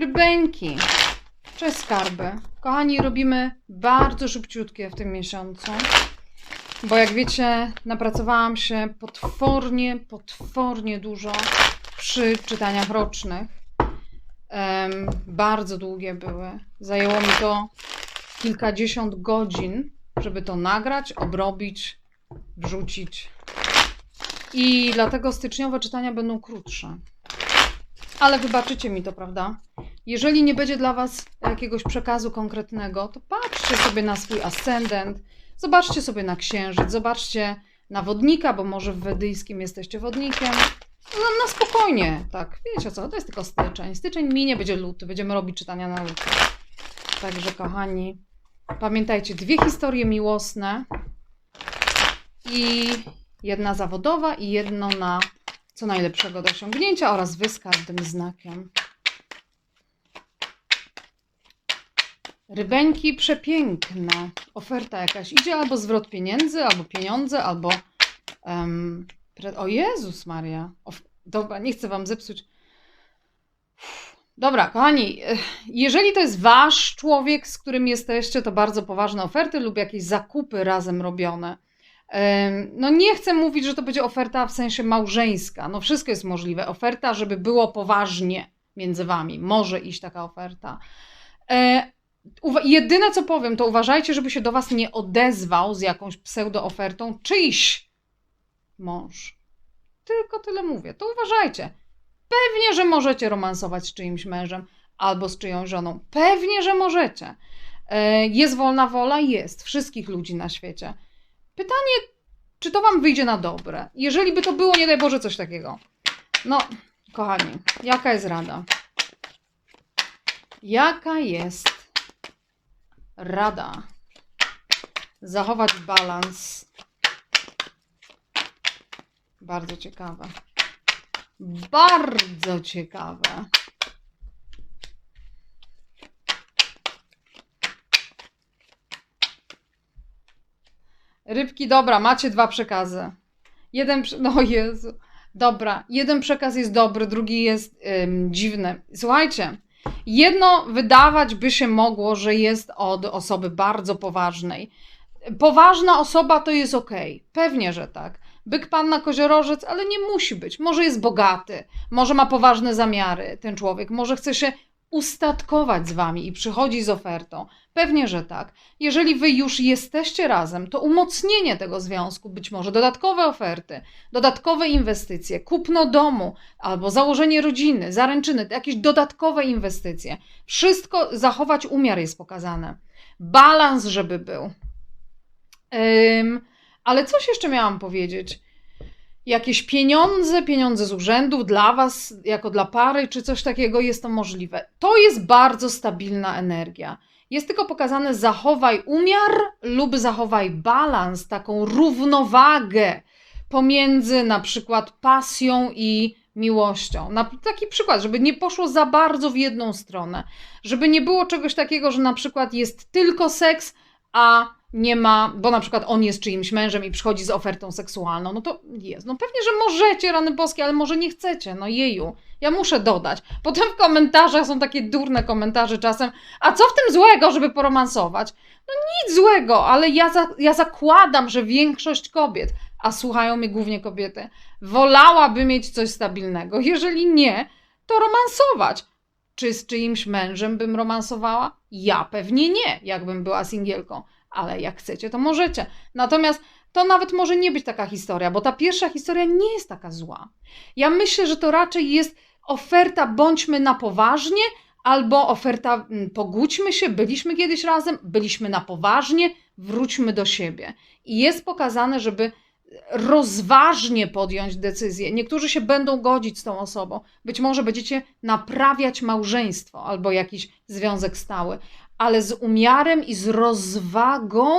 Rybeńki. Cześć skarby. Kochani, robimy bardzo szybciutkie w tym miesiącu. Bo jak wiecie, napracowałam się potwornie, potwornie dużo przy czytaniach rocznych. Em, bardzo długie były. Zajęło mi to kilkadziesiąt godzin, żeby to nagrać, obrobić, wrzucić. I dlatego styczniowe czytania będą krótsze. Ale wybaczycie mi to, prawda? Jeżeli nie będzie dla Was jakiegoś przekazu konkretnego, to patrzcie sobie na swój ascendent, zobaczcie sobie na księżyc, zobaczcie na wodnika, bo może w wedyjskim jesteście wodnikiem. No, na spokojnie, tak. Wiecie co, to jest tylko styczeń. Styczeń minie, będzie luty, będziemy robić czytania na luty. Także kochani, pamiętajcie, dwie historie miłosne i jedna zawodowa i jedno na co najlepszego do osiągnięcia oraz wy z każdym znakiem. Rybeńki przepiękne. Oferta jakaś idzie, albo zwrot pieniędzy, albo pieniądze, albo. pre... O Jezus Maria. Of... Dobra, nie chcę wam zepsuć. Dobra, kochani, eh, jeżeli to jest wasz człowiek, z którym jesteście, to bardzo poważne oferty lub jakieś zakupy razem robione. No nie chcę mówić, że to będzie oferta w sensie małżeńska. No wszystko jest możliwe. Oferta, żeby było poważnie między wami. Może iść taka oferta. E, jedyne co powiem, to uważajcie, żeby się do was nie odezwał z jakąś pseudoofertą czyjś mąż. Tylko tyle mówię. To uważajcie. Pewnie, że możecie romansować z czyimś mężem albo z czyjąś żoną. Pewnie, że możecie. E, Jest wolna wola? Jest. Wszystkich ludzi na świecie. Pytanie, czy to wam wyjdzie na dobre? Jeżeli by to było, nie daj Boże, coś takiego. No, kochani, jaka jest rada? Jaka jest rada? Zachować balans. Bardzo ciekawe. Bardzo ciekawe. Rybki, dobra, macie dwa przekazy. Jeden, no Jezu. Dobra, jeden przekaz jest dobry, drugi jest ym, dziwny. Słuchajcie, jedno wydawać by się mogło, że jest od osoby bardzo poważnej. Poważna osoba to jest okej. Pewnie, że tak. Byk panna koziorożec, ale nie musi być. Może jest bogaty, może ma poważne zamiary ten człowiek, może chce się ustatkować z wami i przychodzi z ofertą. Pewnie, że tak. Jeżeli wy już jesteście razem, to umocnienie tego związku, być może dodatkowe oferty, dodatkowe inwestycje, kupno domu albo założenie rodziny, zaręczyny, jakieś dodatkowe inwestycje. Wszystko zachować umiar jest pokazane. Balans, żeby był. Ym, ale coś jeszcze miałam powiedzieć. Jakieś pieniądze, pieniądze z urzędów dla Was, jako dla pary, czy coś takiego jest to możliwe. To jest bardzo stabilna energia. Jest tylko pokazane zachowaj umiar lub zachowaj balans, taką równowagę pomiędzy na przykład pasją i miłością. Na, taki przykład, żeby nie poszło za bardzo w jedną stronę. Żeby nie było czegoś takiego, że na przykład jest tylko seks, a nie ma, bo na przykład on jest czyimś mężem i przychodzi z ofertą seksualną, no to jest. No pewnie, że możecie, rany boskie, ale może nie chcecie. No jeju, ja muszę dodać. Potem w komentarzach są takie durne komentarze czasem, a co w tym złego, żeby poromansować? No nic złego, ale ja, za, ja zakładam, że większość kobiet, a słuchają mnie głównie kobiety, wolałaby mieć coś stabilnego. Jeżeli nie, to romansować. Czy z czyimś mężem bym romansowała? Ja pewnie nie, jakbym była singielką, ale jak chcecie, to możecie. Natomiast to nawet może nie być taka historia, bo ta pierwsza historia nie jest taka zła. Ja myślę, że to raczej jest oferta bądźmy na poważnie, albo oferta mm, pogódźmy się, byliśmy kiedyś razem, byliśmy na poważnie, wróćmy do siebie. I jest pokazane, żeby rozważnie podjąć decyzję. Niektórzy się będą godzić z tą osobą. Być może będziecie naprawiać małżeństwo albo jakiś związek stały, ale z umiarem i z rozwagą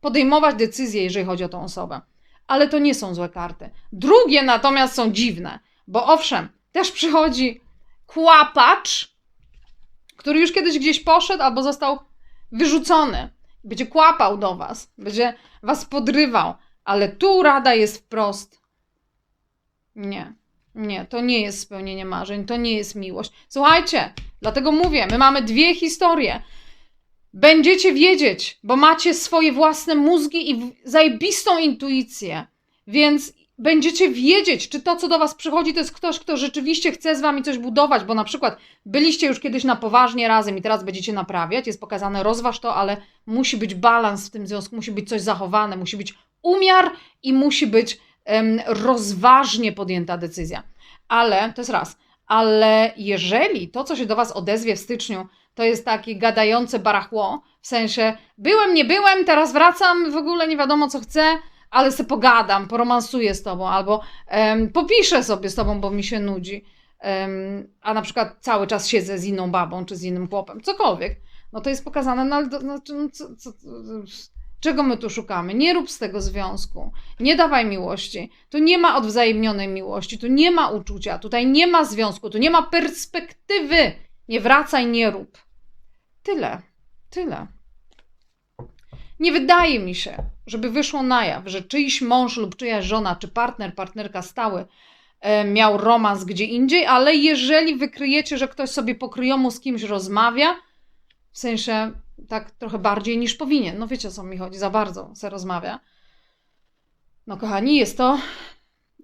podejmować decyzje, jeżeli chodzi o tą osobę. Ale to nie są złe karty. Drugie natomiast są dziwne, bo owszem, też przychodzi kłapacz, który już kiedyś gdzieś poszedł albo został wyrzucony. Będzie kłapał do was, będzie was podrywał, ale tu rada jest wprost. Nie. Nie, to nie jest spełnienie marzeń, to nie jest miłość. Słuchajcie, dlatego mówię, my mamy dwie historie. Będziecie wiedzieć, bo macie swoje własne mózgi i zajebistą intuicję, więc będziecie wiedzieć, czy to, co do Was przychodzi, to jest ktoś, kto rzeczywiście chce z Wami coś budować, bo na przykład byliście już kiedyś na poważnie razem i teraz będziecie naprawiać, jest pokazane, rozważ to, ale musi być balans w tym związku, musi być coś zachowane, musi być umiar i musi być em, rozważnie podjęta decyzja. Ale, to jest raz, ale jeżeli to, co się do Was odezwie w styczniu, to jest takie gadające barachło, w sensie byłem, nie byłem, teraz wracam, w ogóle nie wiadomo co chcę, ale se pogadam, poromansuję z Tobą, albo em, popiszę sobie z Tobą, bo mi się nudzi, em, a na przykład cały czas siedzę z inną babą, czy z innym chłopem, cokolwiek, no to jest pokazane, no ale no, no, co, co, czego my tu szukamy? Nie rób z tego związku, nie dawaj miłości, tu nie ma odwzajemnionej miłości, tu nie ma uczucia, tutaj nie ma związku, tu nie ma perspektywy, nie wracaj, nie rób. Tyle, tyle. Nie wydaje mi się, żeby wyszło na jaw, że czyjś mąż lub czyjaś żona, czy partner, partnerka stały e, miał romans gdzie indziej, ale jeżeli wykryjecie, że ktoś sobie po kryjomu z kimś rozmawia, w sensie tak trochę bardziej niż powinien, no wiecie o co mi chodzi, za bardzo se rozmawia, no kochani, jest to,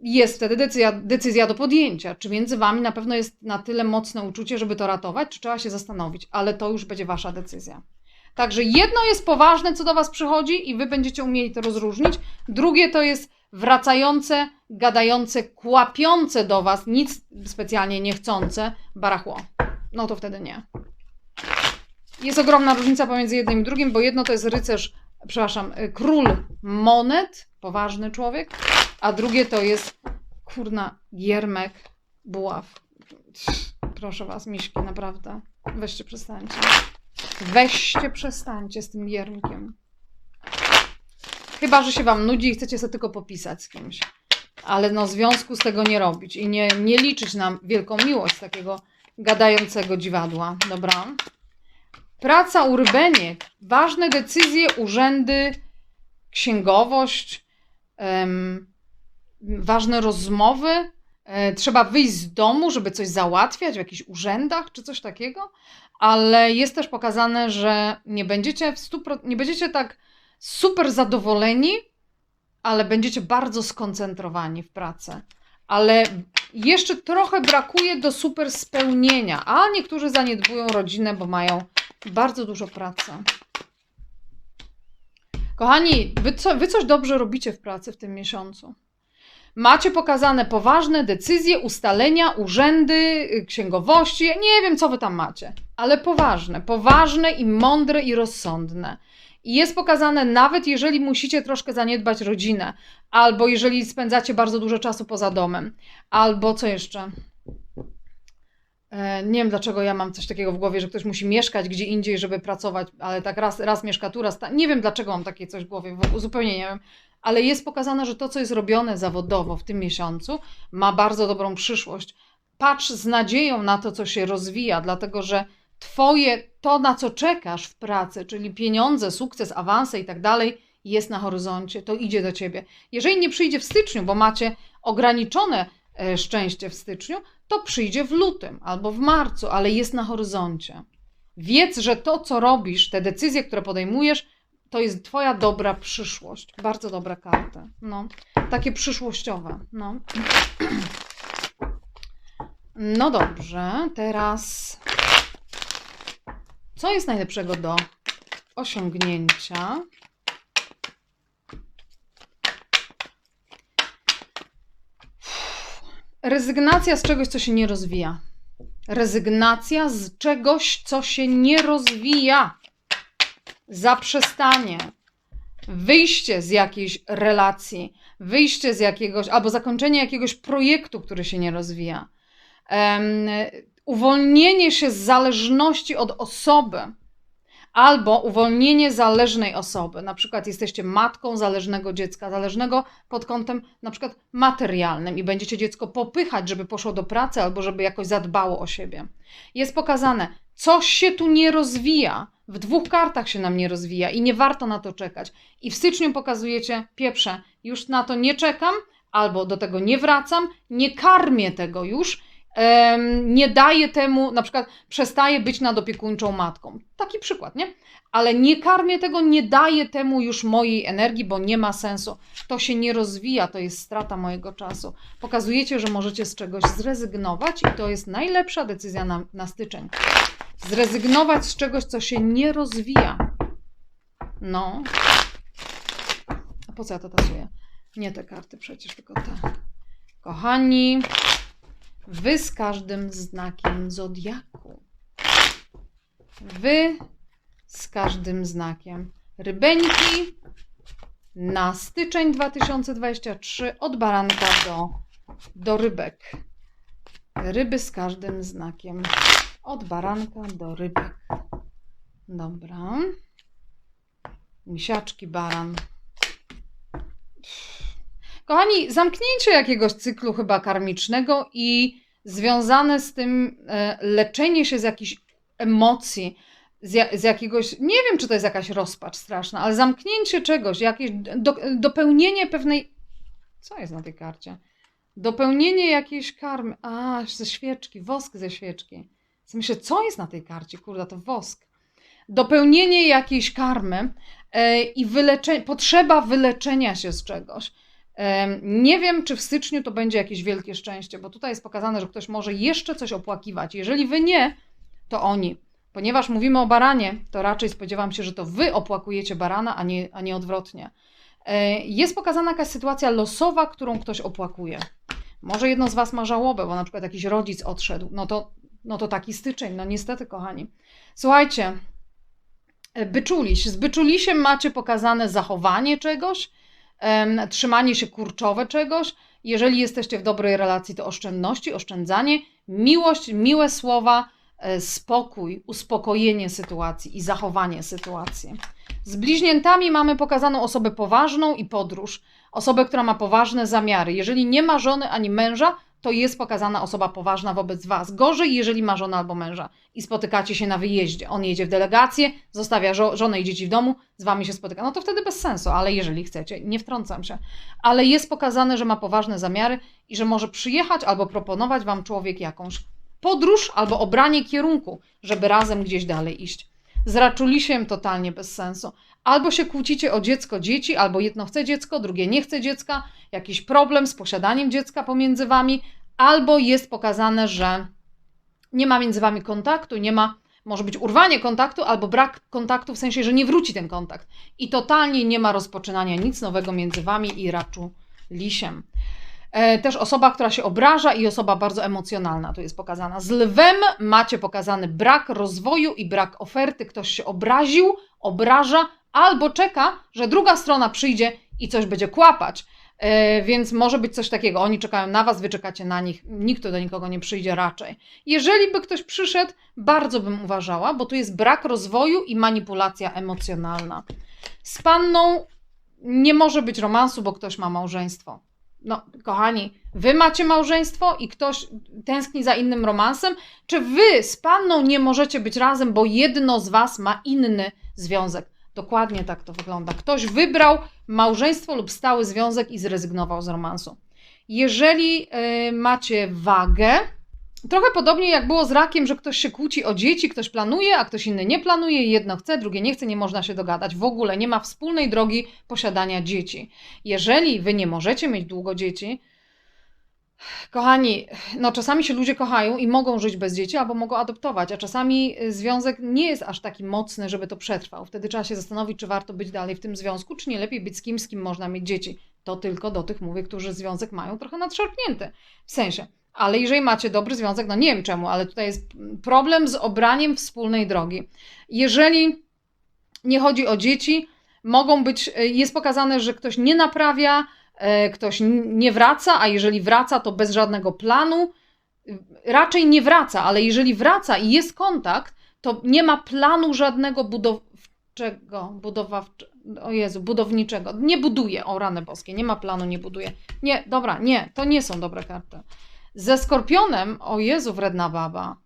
jest wtedy decyzja, decyzja do podjęcia. Czy między wami na pewno jest na tyle mocne uczucie, żeby to ratować, czy trzeba się zastanowić, ale to już będzie wasza decyzja. Także jedno jest poważne, co do was przychodzi i wy będziecie umieli to rozróżnić. Drugie to jest wracające, gadające, kłapiące do was, nic specjalnie niechcące barachło. No to wtedy nie. Jest ogromna różnica pomiędzy jednym i drugim, bo jedno to jest rycerz, przepraszam, y, król monet, poważny człowiek, a drugie to jest kurna giermek, buław. Proszę was, miśki, naprawdę. Weźcie przestańcie. Weźcie przestańcie z tym giermkiem. Chyba, że się wam nudzi i chcecie sobie tylko popisać z kimś. Ale no, związku z tego nie robić i nie, nie liczyć na wielką miłość takiego gadającego dziwadła. Dobra? Praca u rybeniek. Ważne decyzje, urzędy, księgowość, ważne rozmowy. E, trzeba wyjść z domu, żeby coś załatwiać w jakichś urzędach czy coś takiego, ale jest też pokazane, że nie będziecie, w 100%, nie będziecie tak super zadowoleni, ale będziecie bardzo skoncentrowani w pracy. Ale jeszcze trochę brakuje do super spełnienia, a niektórzy zaniedbują rodzinę, bo mają bardzo dużo pracy. Kochani, wy, co, wy coś dobrze robicie w pracy w tym miesiącu. Macie pokazane poważne decyzje, ustalenia, urzędy, y, księgowości. Nie wiem, co wy tam macie, ale poważne, poważne i mądre i rozsądne. I jest pokazane, nawet jeżeli musicie troszkę zaniedbać rodzinę, albo jeżeli spędzacie bardzo dużo czasu poza domem, albo co jeszcze? E, Nie wiem, dlaczego ja mam coś takiego w głowie, że ktoś musi mieszkać gdzie indziej, żeby pracować, ale tak raz, raz mieszka tu, raz tam. Nie wiem, dlaczego mam takie coś w głowie, zupełnie nie wiem. Ale jest pokazane, że to, co jest robione zawodowo w tym miesiącu, ma bardzo dobrą przyszłość. Patrz z nadzieją na to, co się rozwija, dlatego że Twoje, to na co czekasz w pracy, czyli pieniądze, sukces, awanse i tak dalej, jest na horyzoncie, to idzie do ciebie. Jeżeli nie przyjdzie w styczniu, bo macie ograniczone szczęście w styczniu, to przyjdzie w lutym albo w marcu, ale jest na horyzoncie. Wiedz, że to, co robisz, te decyzje, które podejmujesz, to jest Twoja dobra przyszłość. Bardzo dobre karty. No, takie przyszłościowe. No. No dobrze, teraz co jest najlepszego do osiągnięcia? Rezygnacja z czegoś, co się nie rozwija. Rezygnacja z czegoś, co się nie rozwija. Zaprzestanie. Wyjście z jakiejś relacji, wyjście z jakiegoś, albo zakończenie jakiegoś projektu, który się nie rozwija. Em, uwolnienie się z zależności od osoby, albo uwolnienie zależnej osoby. Na przykład jesteście matką zależnego dziecka, zależnego pod kątem na przykład materialnym i będziecie dziecko popychać, żeby poszło do pracy albo żeby jakoś zadbało o siebie. Jest pokazane, coś się tu nie rozwija. W dwóch kartach się nam nie rozwija i nie warto na to czekać. I w styczniu pokazujecie, pieprze, już na to nie czekam, albo do tego nie wracam, nie karmię tego już, nie daję temu, na przykład przestaję być nadopiekuńczą matką. Taki przykład, nie? Ale nie karmię tego, nie daję temu już mojej energii, bo nie ma sensu. To się nie rozwija, to jest strata mojego czasu. Pokazujecie, że możecie z czegoś zrezygnować i to jest najlepsza decyzja na, na styczeń. Zrezygnować z czegoś, co się nie rozwija. No. A po co ja to tasuję? Nie te karty przecież, tylko te. Kochani, wy z każdym znakiem zodiaku. Wy z każdym znakiem. Rybeńki na styczeń 2023 od baranka do, do rybek. Ryby z każdym znakiem. Od baranka do rybek. Dobra. Misiaczki, baran. Kochani, zamknięcie jakiegoś cyklu chyba karmicznego i związane z tym e, leczenie się z jakichś emocji, z, ja, z jakiegoś, nie wiem czy to jest jakaś rozpacz straszna, ale zamknięcie czegoś, jakieś do, dopełnienie pewnej, co jest na tej karcie? Dopełnienie jakiejś karmy, a ze świeczki, wosk ze świeczki. Myślę, co jest na tej karcie? Kurde, to wosk. Dopełnienie jakiejś karmy e, i wylecze, potrzeba wyleczenia się z czegoś. Nie wiem, czy w styczniu to będzie jakieś wielkie szczęście, bo tutaj jest pokazane, że ktoś może jeszcze coś opłakiwać. Jeżeli wy nie, to oni. Ponieważ mówimy o baranie, to raczej spodziewam się, że to wy opłakujecie barana, a nie, a nie odwrotnie. E, Jest pokazana jakaś sytuacja losowa, którą ktoś opłakuje. Może jedno z was ma żałobę, bo na przykład jakiś rodzic odszedł. No to, no to taki styczeń, no niestety, kochani. Słuchajcie, e, byczuliś. Z byczulisiem macie pokazane zachowanie czegoś, trzymanie się kurczowe czegoś. Jeżeli jesteście w dobrej relacji, to oszczędności, oszczędzanie, miłość, miłe słowa, e, spokój, uspokojenie sytuacji i zachowanie sytuacji. Z bliźniętami mamy pokazaną osobę poważną i podróż. Osobę, która ma poważne zamiary. Jeżeli nie ma żony ani męża, to jest pokazana osoba poważna wobec Was. Gorzej, jeżeli ma żonę albo męża i spotykacie się na wyjeździe. On jedzie w delegację, zostawia żo- żonę i dzieci w domu, z Wami się spotyka. No to wtedy bez sensu, ale jeżeli chcecie, nie wtrącam się. Ale jest pokazane, że ma poważne zamiary i że może przyjechać albo proponować Wam człowiek jakąś podróż albo obranie kierunku, żeby razem gdzieś dalej iść. Z raczulisiem totalnie bez sensu. Albo się kłócicie o dziecko dzieci, albo jedno chce dziecko, drugie nie chce dziecka, jakiś problem z posiadaniem dziecka pomiędzy wami, albo jest pokazane, że nie ma między wami kontaktu, nie ma, może być urwanie kontaktu, albo brak kontaktu w sensie, że nie wróci ten kontakt. I totalnie nie ma rozpoczynania nic nowego między wami i raczu lisiem. E, Też osoba, która się obraża i osoba bardzo emocjonalna tu jest pokazana. Z lwem macie pokazany brak rozwoju i brak oferty. Ktoś się obraził, obraża albo czeka, że druga strona przyjdzie i coś będzie kłapać. E, Więc może być coś takiego. Oni czekają na was, wy czekacie na nich. Nikt tu do nikogo nie przyjdzie raczej. Jeżeli by ktoś przyszedł, bardzo bym uważała, bo tu jest brak rozwoju i manipulacja emocjonalna. Z panną nie może być romansu, bo ktoś ma małżeństwo. No, kochani, wy macie małżeństwo i ktoś tęskni za innym romansem, czy wy z panną nie możecie być razem, bo jedno z was ma inny związek? Dokładnie tak to wygląda. Ktoś wybrał małżeństwo lub stały związek i zrezygnował z romansu. Jeżeli y, macie wagę, trochę podobnie jak było z rakiem, że ktoś się kłóci o dzieci, ktoś planuje, a ktoś inny nie planuje, jedno chce, drugie nie chce, nie można się dogadać. W ogóle nie ma wspólnej drogi posiadania dzieci. Jeżeli wy nie możecie mieć długo dzieci, kochani, no czasami się ludzie kochają i mogą żyć bez dzieci albo mogą adoptować, a czasami związek nie jest aż taki mocny, żeby to przetrwał. Wtedy trzeba się zastanowić, czy warto być dalej w tym związku, czy nie lepiej być z kimś, z kim można mieć dzieci. To tylko do tych mówię, którzy związek mają trochę nadszarpnięty. W sensie, ale jeżeli macie dobry związek, no nie wiem czemu, ale tutaj jest problem z obraniem wspólnej drogi. Jeżeli nie chodzi o dzieci, mogą być, y, jest pokazane, że ktoś nie naprawia, e, ktoś nie wraca, a jeżeli wraca, to bez żadnego planu. Raczej nie wraca, ale jeżeli wraca i jest kontakt, to nie ma planu żadnego budowczego, budowawcze, o Jezu, budowniczego. Nie buduje, o rany boskie, nie ma planu, nie buduje. Nie, dobra, nie, to nie są dobre karty. Ze skorpionem, o Jezu, wredna baba.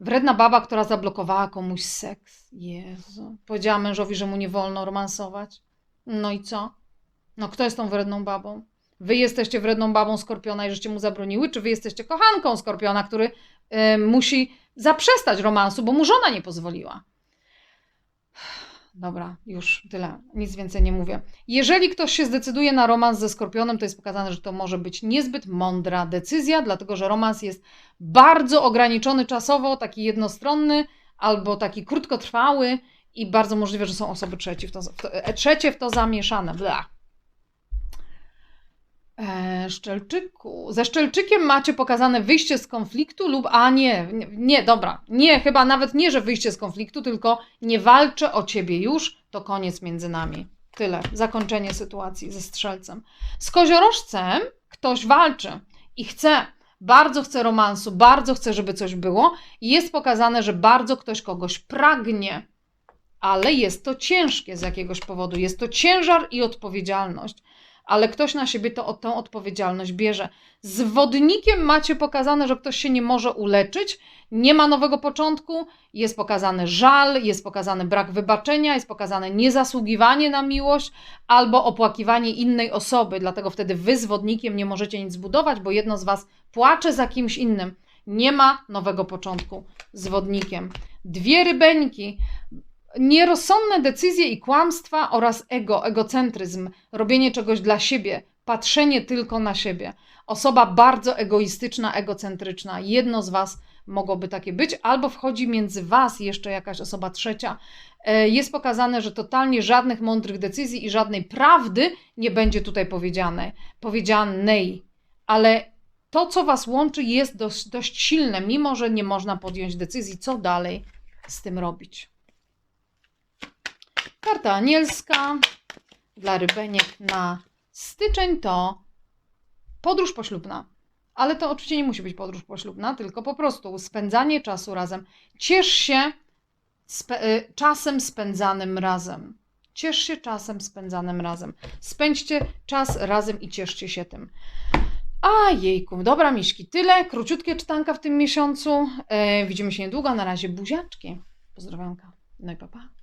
Wredna baba, która zablokowała komuś seks. Jezu. Powiedziała mężowi, że mu nie wolno romansować. No i co? No kto jest tą wredną babą? Wy jesteście wredną babą Skorpiona i żeście mu zabroniły, czy wy jesteście kochanką Skorpiona, który y, musi zaprzestać romansu, bo mu żona nie pozwoliła. Dobra, już tyle. Nic więcej nie mówię. Jeżeli ktoś się zdecyduje na romans ze Skorpionem, to jest pokazane, że to może być niezbyt mądra decyzja, dlatego że romans jest bardzo ograniczony czasowo, taki jednostronny albo taki krótkotrwały i bardzo możliwe, że są osoby trzecie w to, w to, e, trzecie w to zamieszane. Bla. E, Szczelczyku. Ze Szczelczykiem macie pokazane wyjście z konfliktu lub. A nie, nie, dobra. Nie, chyba nawet nie, że wyjście z konfliktu, tylko nie walczę o ciebie już, to koniec między nami. Tyle. Zakończenie sytuacji ze strzelcem. Z koziorożcem ktoś walczy i chce, bardzo chce romansu, bardzo chce, żeby coś było. I jest pokazane, że bardzo ktoś kogoś pragnie, ale jest to ciężkie z jakiegoś powodu. Jest to ciężar i odpowiedzialność ale ktoś na siebie to, tę odpowiedzialność bierze. Z wodnikiem macie pokazane, że ktoś się nie może uleczyć, nie ma nowego początku, jest pokazany żal, jest pokazany brak wybaczenia, jest pokazane niezasługiwanie na miłość albo opłakiwanie innej osoby, dlatego wtedy wy z wodnikiem nie możecie nic zbudować, bo jedno z was płacze za kimś innym. Nie ma nowego początku z wodnikiem. Dwie rybeńki nierozsądne decyzje i kłamstwa oraz ego, egocentryzm, robienie czegoś dla siebie, patrzenie tylko na siebie. Osoba bardzo egoistyczna, egocentryczna. Jedno z Was mogłoby takie być, albo wchodzi między Was jeszcze jakaś osoba trzecia. E, Jest pokazane, że totalnie żadnych mądrych decyzji i żadnej prawdy nie będzie tutaj powiedziane, powiedzianej, ale to, co Was łączy, jest dość, dość silne, mimo że nie można podjąć decyzji, co dalej z tym robić. Karta anielska dla rybeniek na styczeń to podróż poślubna. Ale to oczywiście nie musi być podróż poślubna, tylko po prostu spędzanie czasu razem. Ciesz się spe- y, czasem spędzanym razem. Ciesz się czasem spędzanym razem. Spędźcie czas razem i cieszcie się tym. A jejku, dobra miśki, tyle. Króciutkie czytanka w tym miesiącu. E, widzimy się niedługo. Na razie buziaczki. Pozdrowionka. No i pa, pa.